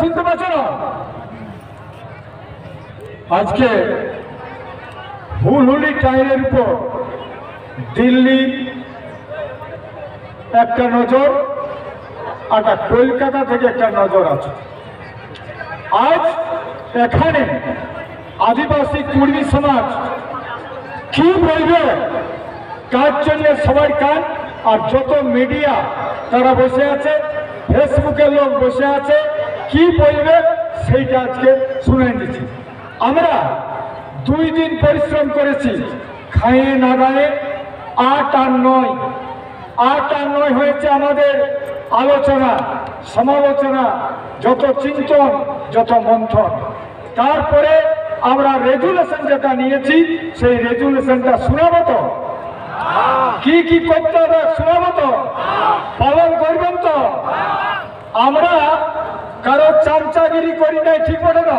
শুনতে পাচ্ছ না আজকে হুলহুলি টাইরের উপর দিল্লি একটা নজর আর কলকাতা থেকে একটা নজর আছে। আজ এখানে আদিবাসী কুর্মী সমাজ কি বলবে? কার জন্য সবাই কান? আর যত মিডিয়া তারা বসে আছে ফেসবুকের লোক বসে আছে কি বলবে সেইটা আজকে শুনে দিচ্ছি আমরা দুই দিন পরিশ্রম করেছি, খাইয়ে না দাঁড়ে আট আর নয়। আট আর নয় হয়েছে আমাদের আলোচনা, সমালোচনা, যত চিন্তন, যত মন্থন। তারপরে আমরা রেজুলেশন যেটা নিয়েছি, সেই রেজুলেশনটা শোনাবো তো? কি কি করতে হবে শোনাবো তো? পালন করবেন তো? আমরা কারও চামচাগিরি করি নাই, ঠিক বলে না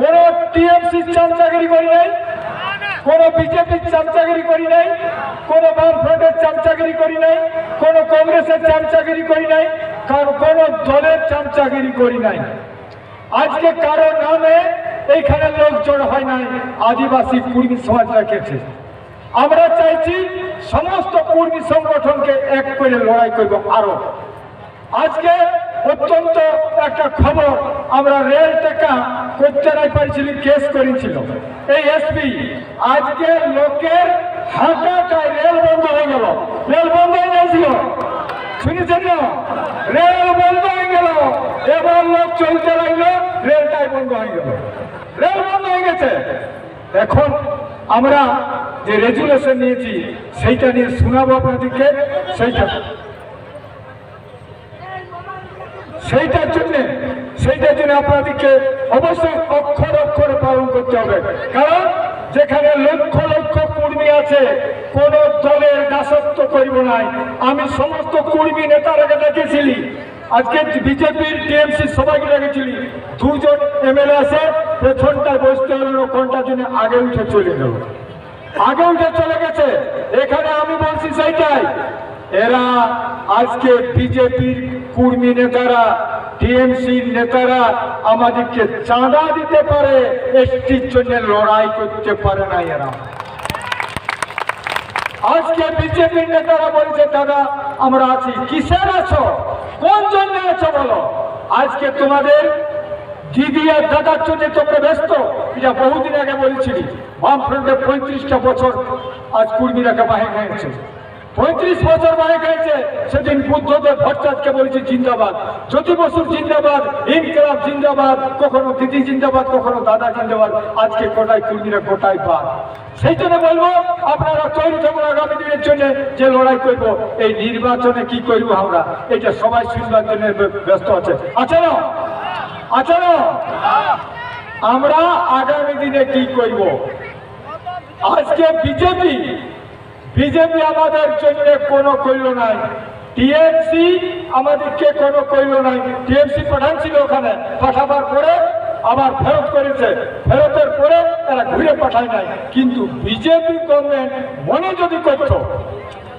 কোন টিএমসি চামচাগিরি করি নাই, কোন বিজেপির চামচাগিরি করি নাই, কোন বামফ্রন্টের চামচাগিরি করি নাই, কোন কংগ্রেসের চামচাগিরি করি নাই, কারও কোন দলের চামচাগিরি করি নাই। আজকে কারও নামে এইখানে লোক জড়ো হয় নাই, আদিবাসী কুর্মী সমাজ রেখেছে। আমরা চাইছি সমস্ত কর্মী সংগঠনকে এক করে লড়াই করব আরও। আজকে অত্যন্ত একটা খবর, আমরা রেল টেকা করতে নাই পারছিলি কেস করেছিল এই এসপি আজকে লোকের হাঁটাটাই রেল বন্ধ হয়ে গেল। রেল বন্ধ হয়ে গেছিল। শুনেছেন না? রেল বন্ধ হয়ে গেল। এবার লোক চলতে লাগল, রেলটাই বন্ধ হয়ে গেল। রেল বন্ধ হয়ে গেছে। এখন আমরা যে রেজুলেশন নিয়েছি, সেইটা নিয়ে শোনাবো আপনাদেরকে, সেইটা সেইটার জন্য সেইটার জন্য আপনাদেরকে অবশ্যই অক্ষর অক্ষরে পালন করতে হবে। কারণ যেখানে লক্ষ লক্ষ কর্মী আছে, কোন দলের দাসত্ব করিব নাই। আমি সমস্ত কর্মী নেতারাকে দেখেছিলি আজকে বিজেপির টিএমসি সবাইকে দেখেছিলি দুজন এমএলএ আছে পেছনটায় বসতে হলো কোনটার জন্য আগে উঠে চলে গেল। আগে উঠে চলে গেছে। এখানে আমি বলছি সেইটাই। এরা আজকে বিজেপির কর্মী নেতারা টিএমসির নেতারা আমাদেরকে চাঁদা দিতে পারে, এসটির জন্য লড়াই করতে পারে না এরা। আজকে বিজেপির নেতারা বলছে, দাদা, আমরা আছি। কিসের আছো? কোন জন্য আছো বলো? আজকে তোমাদের দিদি আর দাদার জন্য তোমরা ব্যস্ত। এটা বহুদিন আগে বলেছিলি, বামফ্রন্টে পঁয়ত্রিশটা বছর আজ কুর্মীরাকে বাহে খেয়েছে পঁয়ত্রিশ বছর বাহে খেয়েছে সেদিন বুদ্ধদেব ভট্টাচার্যকে বলেছি, জিন্দাবাদ। জ্যোতি বসুর জিন্দাবাদ, ইনকলাব জিন্দাবাদ, কখনো দিদি জিন্দাবাদ, কখনো দাদা জিন্দাবাদ। আজকে গোটাই কুর্মীরা গোটাই বাদ সেই জন্য বলব, আপনারা তৈরি থাকুন আগামী দিনের জন্য যে লড়াই করব, এই নির্বাচনে কি করব আমরা, এটা সবাই শুনবার জন্য ব্যস্ত আছে। আছে না আমরা আগামী দিনে কি করব? আজকে বিজেপি বিজেপি আমাদের জন্য কোনো কইল নাই। টিএমসি আমাদেরকে কোনো কইল নাই। টিএমসি পাঠান ছিল ওখানে, পাঠাবার পরে আবার ফেরত করেছে। ফেরতের পরে তারা ঘুরে পাঠায় নাই। কিন্তু বিজেপি গভর্নমেন্ট মনে যদি করতো,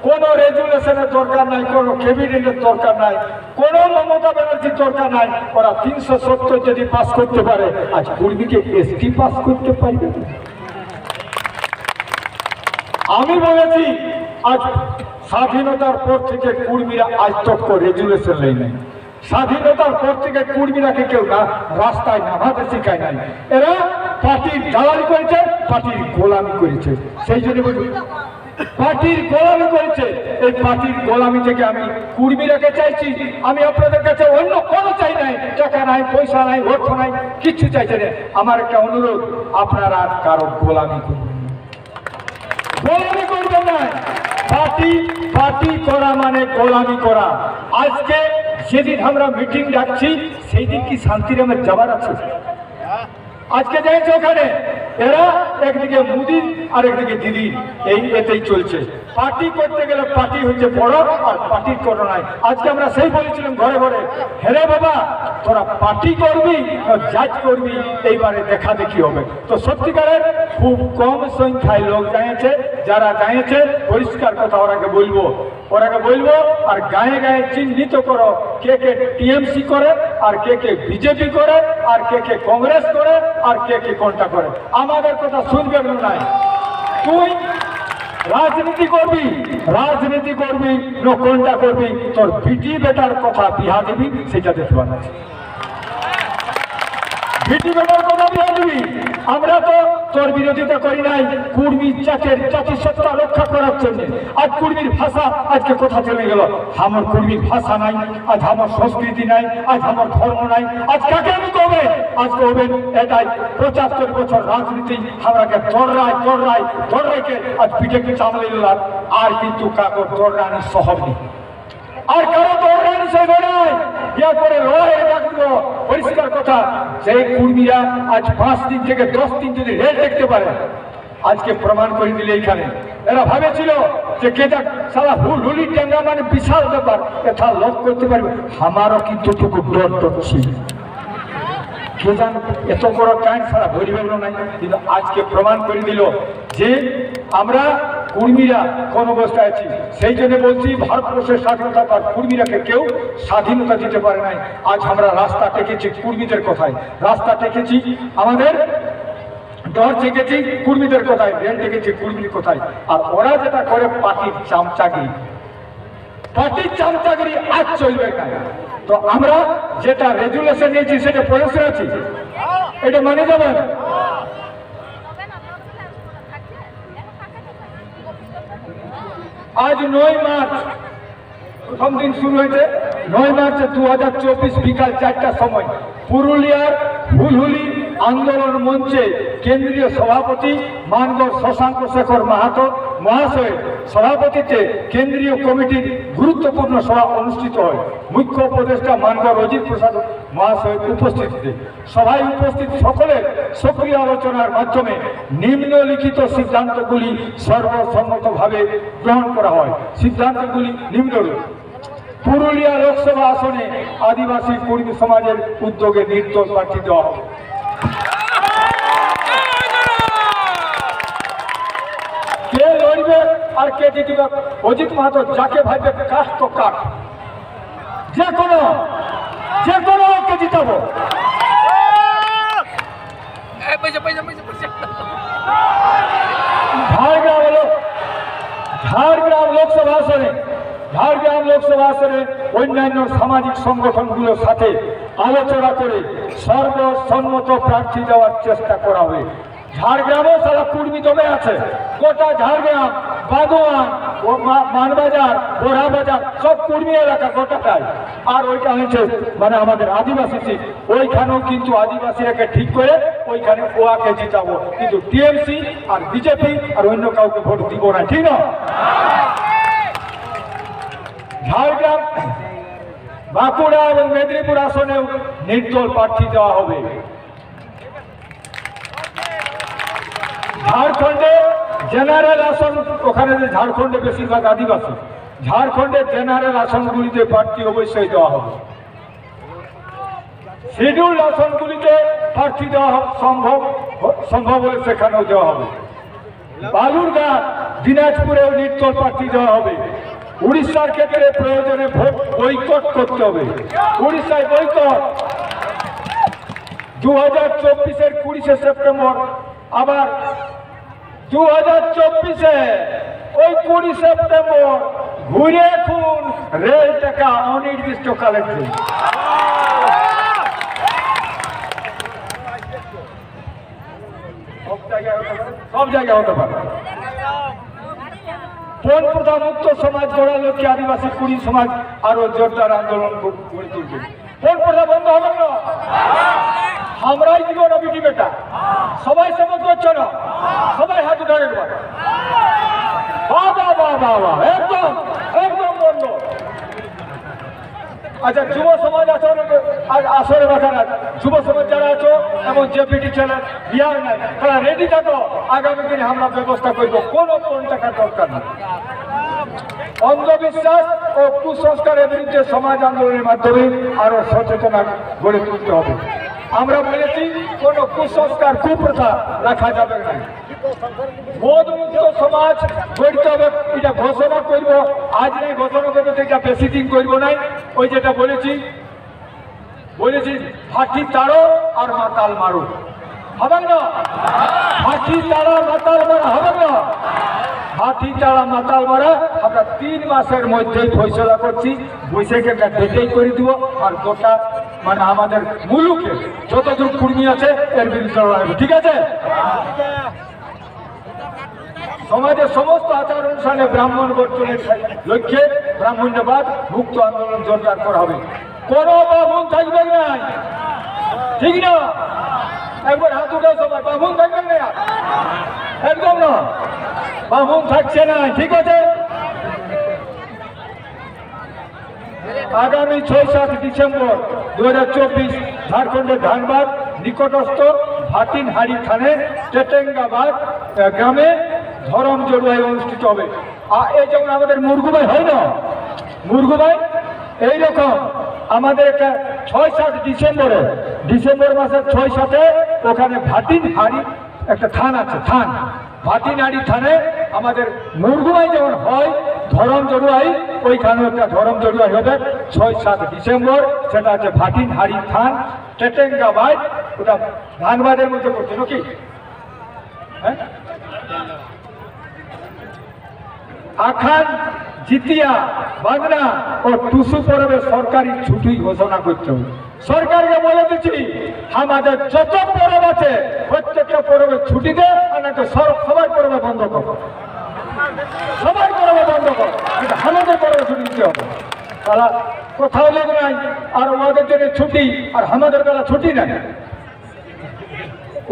কোনো রেজুলেশনের দরকার নাই, কোনো ক্যাবিনেটের দরকার নাই, কোনো মমতা ব্যানার্জির দরকার নাই, ওরা তিনশো সত্তর যদি পাস করতে পারে, আজ কুর্মীকে এসটি পাস করতে পারবে। আমি বলেছি, আজ স্বাধীনতার পর থেকে কুর্মীরা আজ তক রেজুলেশন নাই। স্বাধীনতার পর থেকে কুর্মীরাকে কেউ না, রাস্তায় নামাতে শিখায় নাই। এরা পার্টির দালালি করেছে, পার্টির গোলামি করেছে। সেই জন্য বলি, পার্টির গোলামি করেছে। এই পার্টির গোলামি থেকে আমি কুর্মীরাকে চাইছি। আমি আপনাদের কাছে অন্য কোনো চাই নাই। টাকা নাই, পয়সা নাই, অর্থ নাই কিচ্ছু চাইছে না। আমার একটা অনুরোধ, আপনারা আর কারও গোলামি করবেন না। গোলামি করবেন না। পার্টি পার্টি করা মানে গোলামি করা। আজকে সেদিন আমরা মিটিং ডাকছি সেই দিন কি শান্তিরামের যাবার আছে? আজকে যাইছে ওখানে? এরা একদিকে মুদি আর একদিকে দিদি এই এতেই চলছে। পার্টি করতে গেলে পার্টি হচ্ছে বড় আর পার্টির কোনো নাই। আজকে আমরা সেই বলেছিলাম ঘরে ঘরে, হেরে বাবা, তোরা পার্টি করবি জাজ করবি, এইবারে দেখা দেখি হবে। তো সত্যিকারের খুব কম সংখ্যায় লোক জানিয়েছে যারা জানিয়েছে পরিষ্কার কথা ওরাকে বলব। ওরাকে বলব, আর গায়ে গায়ে চিহ্নিত করো, কে কে টিএমসি করে, আর কে কে বিজেপি করে, আর কে কে কংগ্রেস করে, আর কে কে কোনটা করে। আমাদের কথা শুনবে নাই তুই রাজনীতি করবি রাজনীতি করবি কোনটা করবি, তোর বিটি বেটার কথা বিহা দিবি, সেটা দেখবার আছে। ভিটি কথা আমরা তো তোর বিরোধিতা করি নাই কুর্মী জাতের জাতিসত্তা রক্ষা করার জন্য। আজ কুর্মীর ভাষা আজকে কোথা চলে গেল? আমার কুর্মীর ভাষা নাই, আজ আমার সংস্কৃতি নাই, আজ আমার ধর্ম নাই, আজ কাকে আমি কবে? আজ কবেন এটাই পঁচাত্তর বছর রাজনীতি আমরাকে দররায় দররায় দররাইকে আজ পিঠেকে চামলে দিলাম আর কিন্তু কাকর দররানি সহজ আর কারও দরকার হিসেবে নয় ইয়া করে লড়াই রাখব পরিষ্কার কথা। সেই কুর্মীরা আজ পাঁচ দিন থেকে দশ দিন যদি রেল দেখতে পারে, আজকে প্রমাণ করে দিলে এইখানে এরা ভাবেছিল যে কেটা সারা হুল হুলি মানে বিশাল ব্যাপার। এটা লোক করতে পারবে। আমারও কিন্তু টুকু ডর ডর ছিল কে জান, এত বড় কাজ ছাড়া ভরিবেল নাই। কিন্তু আজকে প্রমাণ করে দিল যে আমরা কুর্মীরা কোন অবস্থায় আছি। সেই জন্য বলছি, ভারতবর্ষের স্বাধীনতা তার কুর্মীরাকে কেউ স্বাধীনতা দিতে পারে নাই। আজ আমরা রাস্তা টেকেছি কুর্মীদের কথায়। রাস্তা টেকেছি আমাদের, ডর টেকেছি কুর্মীদের কথায় রেল টেকেছি কুর্মীর কথায়। আর ওরা যেটা করে, পার্টির চামচাগিরি। পার্টির চামচাগিরি আজ চলবে না। তো আমরা যেটা রেজুলেশন নিয়েছি, সেটা পড়ে শুনেছি এটা মানে যাবেন আজ নয় মার্চ, প্রথম দিন শুরু হয়েছে। নয় মার্চ দু হাজার চব্বিশ বিকাল চারটার সময়। পুরুলিয়ার হুলহুলি আন্দোলন মঞ্চে কেন্দ্রীয় সভাপতি মানগড় শশাঙ্ক শেখর মাহাতো মহাশয়ের সভাপতিত্বে কেন্দ্রীয় কমিটির গুরুত্বপূর্ণ সভা অনুষ্ঠিত হয়। মুখ্য উপদেষ্টা মানগড় অজিত প্রসাদ মহাশয়ের উপস্থিতিতে। সভায় উপস্থিত সকলের সক্রিয় আলোচনার মাধ্যমে নিম্নলিখিত সিদ্ধান্তগুলি সর্বসম্মতভাবে গ্রহণ করা হয়। সিদ্ধান্তগুলি নিম্নরূপ। পুরুলিয়া লোকসভা আসনে আদিবাসী কর্মী সমাজের উদ্যোগে নির্দল প্রার্থী দেওয়া হবে কে লড়বে আর কে জিতবে অজিত মাহাতো যাকে ভাববে কাঠ তো কাঠ। যে কোনো যে কোনো কে জিতাবো. ঝাড়গ্রাম হলো ঝাড়গ্রাম লোকসভা আসনে ঝাড়গ্রাম লোকসভা আসনে অন্যান্য সামাজিক সংগঠনগুলোর সাথে আলোচনা করে সর্বসম্মত প্রার্থী দেওয়ার চেষ্টা করা হবে। ঝাড়গ্রামও সারা কুর্মী জমে আছে। গোটা ঝাড়গ্রাম বাদোয়ান ও মানবাজার বোরাবাজার সব কুর্মী এলাকা গোটাটাই আর ওইটা হয়েছে মানে আমাদের আদিবাসী সিট। ওইখানেও কিন্তু আদিবাসীরাকে ঠিক করে ওইখানে ওয়াকে জিতাবো। কিন্তু টিএমসি আর বিজেপি আর অন্য কাউকে ভোট দিব না, ঠিক না? ঝাড়গ্রাম, বাঁকুড়া এবং মেদিনীপুর আসনেও নির্দল প্রার্থী দেওয়া হবে। ঝাড়খণ্ডে জেনারেল আসন ওখানে যে ঝাড়খণ্ডে বেশিরভাগ আদিবাসী, ঝাড়খণ্ডের জেনারেল আসনগুলিতে প্রার্থী অবশ্যই দেওয়া হবে। শিডিউল আসনগুলিতে প্রার্থী দেওয়া সম্ভব সম্ভব হলে সেখানেও দেওয়া হবে। বালুরঘাট, দিনাজপুরেও নির্দল প্রার্থী দেওয়া হবে। উড়িষ্যার ক্ষেত্রে প্রয়োজনে ভোট বৈকট করতে হবে। উড়িষ্যায় বৈকট দু হাজার চব্বিশের কুড়িশে সেপ্টেম্বর আবার দু হাজার চব্বিশে ওই কুড়ি সেপ্টেম্বর ঘুরে খুন রেল টাকা অনির্দিষ্টকালের জন্য। সব জায়গায় হতে পারে কোন প্রথা মুক্ত সমাজ গড়ার লক্ষ্যে আদিবাসী, কুড়ি সমাজ আরও জোরদার আন্দোলন গড়ে তুলবে? কোন প্রথা বন্ধ হবে না? আমরাই দিব না বিটি। বেটা সবাই সমাজ করছ না? সবাই হাত উঠে একবার বাবা বাবা একদম একদম বন্ধ। আচ্ছা যুব সমাজ আজ আসরে বাসা না। যুব সমাজ যারা আছো এবং যে পিটি ছেলে বিহার নাই তারা রেডি থাকো। আগামী দিনে আমরা ব্যবস্থা করব। কোনো কোন টাকার দরকার নেই অন্ধবিশ্বাস ও কুসংস্কারের বিরুদ্ধে সমাজ আন্দোলনের মাধ্যমে আরও সচেতনা গড়ে তুলতে হবে। আমরা বলেছি, কোন কুসংস্কার, কুপ্রথা রাখা যাবে না। মদ সমাজ গড়তে হবে, এটা ঘোষণা করব। আজ নাই, ঘোষণা করব এটা বেশি দিন করব নাই। ওই যেটা বলেছি বলেছি ফাঁকি তাড়ো আর মাতাল মারো। হবে না? ফাঁকি তাড়া, মাতাল মারা হবে না? হাতি তাড়া, মাতাল মারা, আমরা তিন মাসের মধ্যেই ফয়সলা করছি। বৈশাখে ডেটেই করে দিব, আর গোটা মানে আমাদের মুলুকে যতদূর কুর্মি আছে, এর বিরুদ্ধে লড়াই ঠিক আছে? সমাজের সমস্ত আচার অনুষ্ঠানে ব্রাহ্মণ বর্জনের লক্ষ্যে ব্রাহ্মণ্যবাদ, মুক্ত আন্দোলন জোরদার করা হবে। কোনো বামুন থাকবে না। ঠিক না? একবার হাত উঠাও সবাই, বামুন থাকবে না? একদম না। বামুন থাকছে না। ঠিক আছে? আগামী ছয় সাত ডিসেম্বর দু হাজার চব্বিশ ঝাড়খণ্ডের ধানবাদ, নিকটস্থ ভাটিনহাড়ি থানে টেটেঙ্গাবাদ গ্রামে ধরম জড়ুয়াই অনুষ্ঠিত হবে। আর এই যেমন আমাদের মুরগুবাই হয় না? মুরগুবাই এইরকম আমাদের একটা ছয় সাত ডিসেম্বরে, ডিসেম্বর মাসের ছয় সাতে ওখানে ভাটিনহাড়ি একটা থান আছে, থান। ভাটিনাড়ি থানে আমাদের মুরগুমাই যেমন হয় ধরম জড়ুয়াই, ওইখানে একটা ধরম জড়ুয়াই হবে। ছয় সাত ডিসেম্বর, সেটা হচ্ছে আছে ভাটিনহাড়ি থান টেটেঙ্গাবাদ ওটা ধানবাদের মধ্যে পড়ছে নাকি? হ্যাঁ? আখান, জিতিয়া, বাগনা ও টুসু পরবে সরকারি ছুটি ঘোষণা করতে হবে। সরকারকে বলে দিচ্ছি আমাদের যত পরব আছে, প্রত্যেকটা পরবে ছুটি দে আর না তো সব- সবাই পরবে বন্ধ করো সবাই পরবে বন্ধ করো কিন্তু আমাদের ছুটি হবে তারা কোথাও লোক নাই, আর ওদের জন্য ছুটি, আর আমাদের বেলা ছুটি নাই।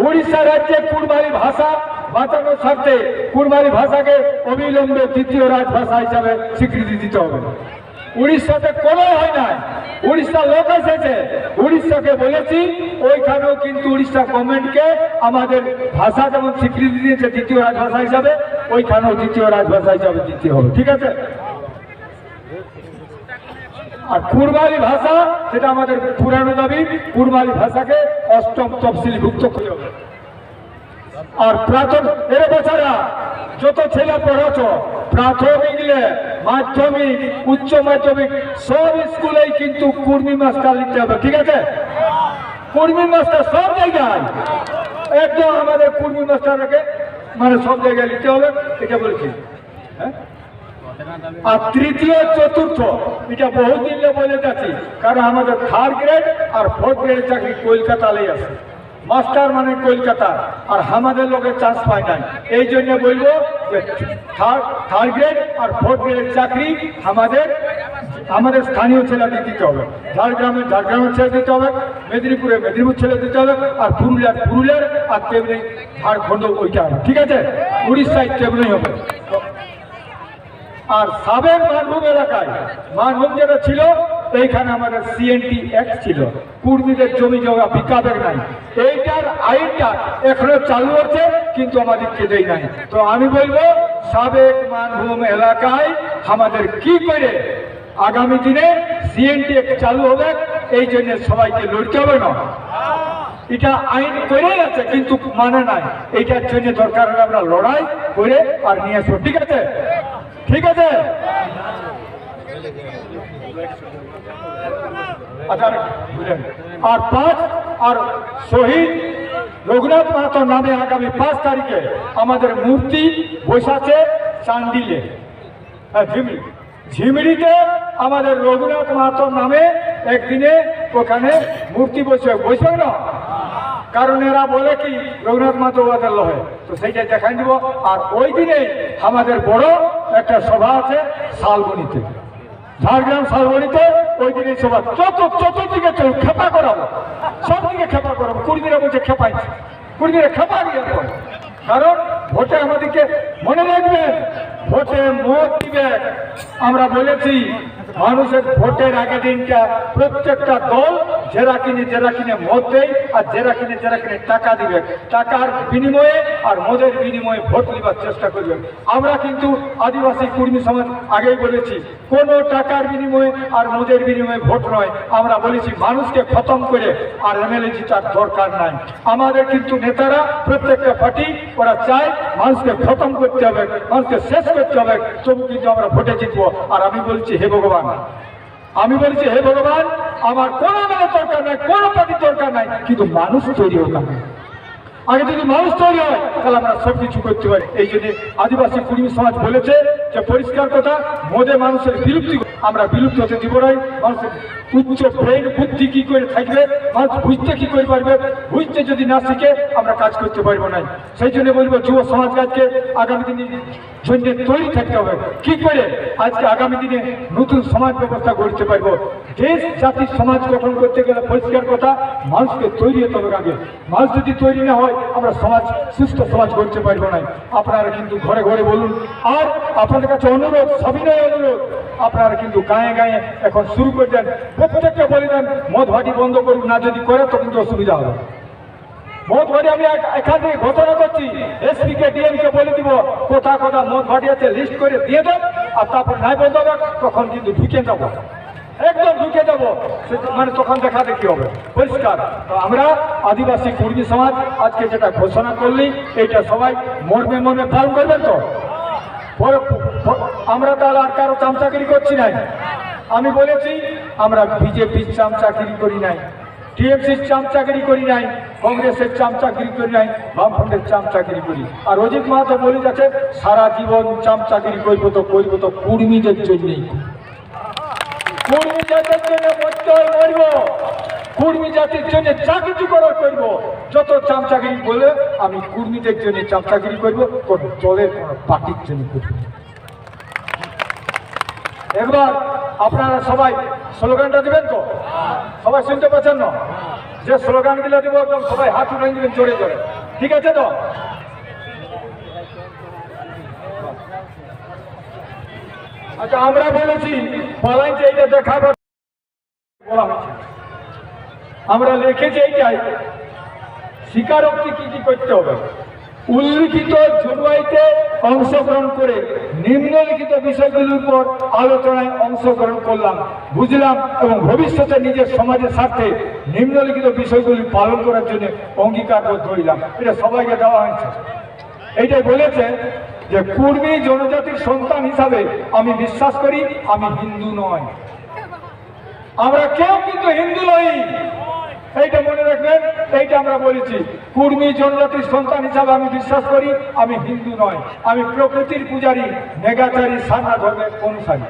উড়িষ্যা রাজ্যে কুড়মালি ভাষা বাঁচানোর স্বার্থে কুড়মালি ভাষাকে অবিলম্বে দ্বিতীয় রাজভাষা হিসাবে স্বীকৃতি দিতে হবে। উড়িষ্যাতে কোনো হয় নাই। উড়িষ্যার লোক এসেছে। উড়িষ্যাকে বলেছি, ওইখানেও কিন্তু উড়িষ্যা গভর্নমেন্টকে আমাদের ভাষা যেমন স্বীকৃতি দিয়েছে দ্বিতীয় রাজভাষা হিসাবে, ওইখানেও দ্বিতীয় রাজভাষা হিসাবে দিতে হবে। ঠিক আছে? আর কুরবানি ভাষা সেটা আমাদের পুরানো দাবি, কুরবানি ভাষাকে অষ্টম তফসিলভুক্ত করে হবে। আর প্রাথমিক এর বেচারা, যত ছেলে পড়াছ প্রাথমিক মাধ্যমিক, উচ্চ মাধ্যমিক, সব স্কুলেই কিন্তু কুর্মী মাস্টার লিখতে হবে, ঠিক আছে? কুর্মী মাস্টার সব জায়গায়। একদম আমাদের কুর্মী মাস্টারকে মানে সব জায়গায় লিখতে হবে এটা বলেছি। হ্যাঁ? আর তৃতীয়, চতুর্থ, এটা বহুদিন বলে যাচ্ছি, কারণ আমাদের থার্ড গ্রেড আর ফোর্থ গ্রেডের চাকরি কলকাতালেই আছে। মাস্টার মানে কলকাতা, আর আমাদের লোকের চান্স পায় নাই। এই জন্য বলব যে থার্ড গ্রেড আর ফোর্থ গ্রেডের চাকরি আমাদের আমাদের স্থানীয় ছেলেদের দিতে হবে। ঝাড়গ্রামে, ঝাড়গ্রামের ছেলে দিতে হবে, মেদিনীপুরে মেদিনীপুর ছেলে দিতে হবে, আর পুরুলিয়ার পুরুলিয়ার আর তেমনি ঝাড়খণ্ড ওইটা হবে। ঠিক আছে? উড়িষ্যায় তেমনি হবে। আর সাবেক মানভূম এলাকায়। মানভূম যেটা ছিল, এইখানে আমাদের সিএনটি অ্যাক্ট ছিল। কুর্মীদের জমি জমা বিকাবের নাই। এইটার আইনটা এখনও চালু আছে কিন্তু আমাদের দেয় নাই। তো আমি বলব, সাবেক মানভূম এলাকায় আমাদের কি করে আগামী দিনে সিএনটি চালু হবে, এই জন্য সবাইকে লড়তে হবে না। এটা আইন করেই আছে, কিন্তু মানে নাই। এইটার জন্য দরকার হলে আমরা লড়াই করে আর নিয়ে আসব। ঠিক আছে? ঠিক আছে? আচ্ছা, আর পাঁচ আর শহীদ রঘুনাথ মাহাতোর নামে আগামী পাঁচ তারিখে আমাদের মূর্তি বসাচ্ছে চান্ডিলে হ্যাঁ ঝিমড়ি। ঝিমড়িতে আমাদের রঘুনাথ মাহাতোর নামে একদিনে ওখানে মূর্তি বসে বসবে না? কারণ এরা বলে কি রঘুনাথ মাহাতো ওদের লহে তো সেইটা দেখাই দিব। আর ওই দিনে আমাদের বড় একটা সভা আছে শালবনিতে। ঝাড়গ্রাম শালবনিতে ওই দিনের সভা। চত চতুর্দিকে চল, খেপা করাবো। সব দিকে খেপা করাবো। কুড়িদিনে বলছে খেপাইছে। কুড়িদিনে খেপা দিয়ে কারণ ভোটে আমাদেরকে মনে রাখবেন, ভোটে মত দিবে আমরা বলেছি মানুষের ভোটের আগে দিনটা প্রত্যেকটা দল জেরা কিনে জেরা কিনে মদ দেয় আর জেরা কিনে জেরা কিনে টাকা দিবে। টাকার বিনিময়ে আর মদের বিনিময়ে ভোট নেবার চেষ্টা করবে। আমরা কিন্তু আদিবাসী কর্মী সমাজ আগেই বলেছি, কোনো টাকার বিনিময়ে আর মদের বিনিময়ে ভোট নয়। আমরা বলেছি, মানুষকে খতম করে আর এমএলএ জিতার দরকার নাই। আমাদের কিন্তু নেতারা, প্রত্যেকটা পার্টি, ওরা চায় মানুষকে খতম করতে হবে, মানুষকে শেষ করতে হবে। তবু কিন্তু আমরা ভোটে জিতবো। আর আমি বলছি, হে ভগবান আমি বলছি, হে ভগবান, আমার কোনো দরকার নাই, কোনো পার্টির দরকার নাই, কিন্তু মানুষ তৈরি হোক না আগে যদি মানুষ তৈরি হয়, তাহলে আমরা সব কিছু করতে পারি। এই জন্য আদিবাসী কুর্মী সমাজ বলেছে যে, পরিষ্কার কথা, মদে মানুষের বিলুপ্তি আমরা বিলুপ্ত হতে দিব নাই। মানুষের উচ্চ ব্রেন বুদ্ধি কি করে থাকবে? মানুষ বুঝতে কি করে পারবে? বুঝতে যদি না শিখে, আমরা কাজ করতে পারব না সেই জন্য বলব, যুব সমাজ আজকে আগামী দিনে জন্য তৈরি থাকতে হবে। কি করে? আজকে আগামী দিনে নতুন সমাজ ব্যবস্থা গড়তে পারব। দেশ জাতির সমাজ গঠন করতে গেলে পরিষ্কার কথা, মানুষকে তৈরি হতে হবে আগে। মানুষ যদি তৈরি না হয় আমরা সমাজ, সুস্থ সমাজ গড়তে পারব না। আপনারা কিন্তু ঘরে ঘরে বলুন, আর আপনাদের কাছে অনুরোধ, সবিনয় অনুরোধ, আপনারা কিন্তু গায়ে গায়ে এখন শুরু করে দেন। প্রত্যেককে বলে দেন মদ ভাটি বন্ধ করুন, না যদি করে তো কিন্তু অসুবিধা হবে। মদ ভাটি আমি এখান থেকে ঘোষণা করছি এসপি কে ডিএম কে বলে দিব, কোথা কোথা মদ ভাটি আছে লিস্ট করে দিয়ে দেন, আর তারপর নাই বন্ধ তখন কিন্তু ঢুকে যাব। একদম ঢুকে সে- মানে তখন দেখা দেখি হবে? পরিষ্কার। তো আমরা আদিবাসী কুর্মী সমাজ আজকে যেটা ঘোষণা করলি, এটা সবাই মর্মে মর্মে পালন করবেন তো? আমরা তাহলে আর কারও চামচাগিরি করছি নাই। আমি বলেছি, আমরা বিজেপির চামচাগিরি করি নাই, টিএমসির চামচাগিরি করি নাই, কংগ্রেসের চামচাগিরি করি নাই, বামফ্রন্টের চামচাগিরি করি। আর অজিত মাহাতো বলে যাচ্ছে, সারা জীবন চামচাগিরি করব তো করব তো কুর্মীদের জন্যই। কুর্মী জাতির জন্য মরতে হয় মরব কুর্মী। জাতির জন্য যা কিছু করার করব যত চামচাগিরি বলে, আমি কুর্মীদের জন্য চামচাগিরি করব। কোন দলের কোন পার্টির জন্য করব। একবার আপনারা সবাই স্লোগানটা দেবেন তো? সবাই শুনতে পাচ্ছেন না? যে স্লোগানগুলো দেবো, একদম সবাই হাত উঠে দিবেন জোরে জোরে। ঠিক আছে তো? আচ্ছা আমরা বলেছি পালাইছে এইটা দেখাবো। বলা হয়েছে আমরা লিখেছি এইটাই স্বীকারোক্তি কি কি করতে হবে? উল্লিখিত জুড়ুয়াইতে অংশগ্রহণ করে নিম্নলিখিত বিষয়গুলির উপর আলোচনায় অংশগ্রহণ করলাম, বুঝলাম এবং ভবিষ্যতে নিজের সমাজের স্বার্থে নিম্নলিখিত বিষয়গুলি পালন করার জন্য অঙ্গীকারবদ্ধ হইলাম এটা সবাইকে দেওয়া হয়েছে। এইটাই বলেছে যে কুর্মী জনজাতির সন্তান হিসাবে আমি বিশ্বাস করি, আমি হিন্দু নয়। আমরা কেউ কিন্তু হিন্দু নই। এইটা মনে রাখবেন, এইটা আমরা বলেছি। কুর্মী জনজাতির সন্তান হিসাবে আমি বিশ্বাস করি, আমি হিন্দু নয়। আমি প্রকৃতির পূজারী মেগাচারী সান্না ধর্মের অনুসারী।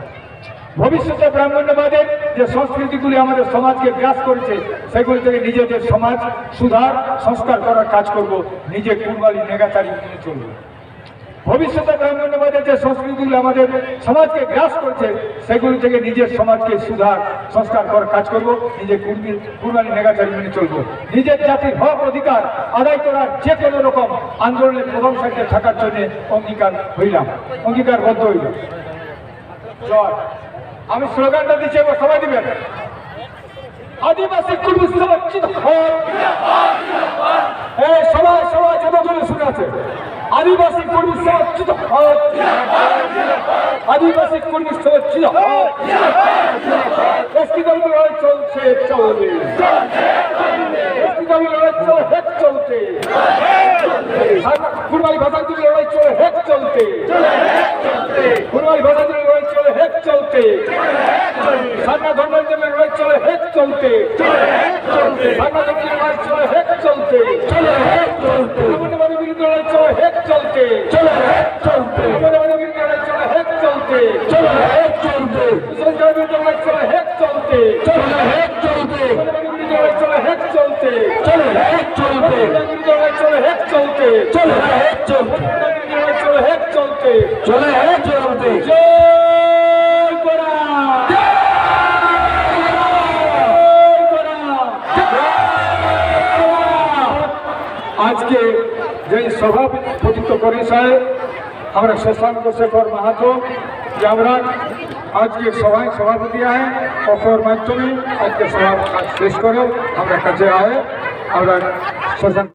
ভবিষ্যতে ব্রাহ্মণ্যবাদের যে সংস্কৃতিগুলি আমাদের সমাজকে গ্রাস করেছে, সেগুলি থেকে নিজেদের সমাজ সুধার, সংস্কার করার কাজ করব নিজে কুরবালি নেগাচারী মেনে চলবো। ভবিষ্যতে ব্রাহ্মণ্যবাদের যে সংস্কৃতিগুলো আমাদের সমাজকে গ্রাস করছে, সেগুলি থেকে নিজের সমাজকে সুধার, সংস্কার করার কাজ করব, নিজের কুর্মী, কুরবানি নেগাচারী মেনে চলবো। নিজের জাতির হক অধিকার আদায় করার যে কোনো রকম আন্দোলনের সারিতে থাকার জন্য অঙ্গীকার হইলাম। অঙ্গীকারবদ্ধ হইলাম। আমি স্লোগানটা দিচ্ছি, এবার সবাই দিবেন। আদিবাসী কুর্মী। এই সবাই সবাই যত জনে শুনে আছে আদিবাসী কর্মী জিন্দাবাদ। আদিবাসী কর্মী দলের চলছে, চলবে দলের লড়াই চলে হেক চলছে। কুরবানি ভাষা দিলে লড়াই চলে হেক চলতে কুরবানি ভাষা দিলে লড়াই চলে হেক চলতে সান্না ধর্মের জন্য লড়াই চলে হেক চলতে সান্না ধর্মের লড়াই চলে হেক চলতে বিরুদ্ধে লড়াই চলে হেক চলতে বিরুদ্ধে লড়াই চলে হেক চলতে মুসলমানদের বিরুদ্ধে লড়াই চলে হেক চলতে ব্রাহ্মণ্যবাদের বিরুদ্ধে লড়াই চলে হেক চলতে বিরুদ্ধে চলে হেক চলতে ব্রাহ্মণবাদের বিরুদ্ধে লড়াই চলে হেক চলতে। চলে হ্যাঁ চলতে। জয় আজকে যে সভাপতিত্ব করেছে আমরা শশাঙ্ক শেখর মাহাতো, যে আমরা আজকে সভায় সভাপতি আয় অপর মাধ্যমে আজকে সভা শেষ করে আমরা কাছে আয় আমরা fuerzas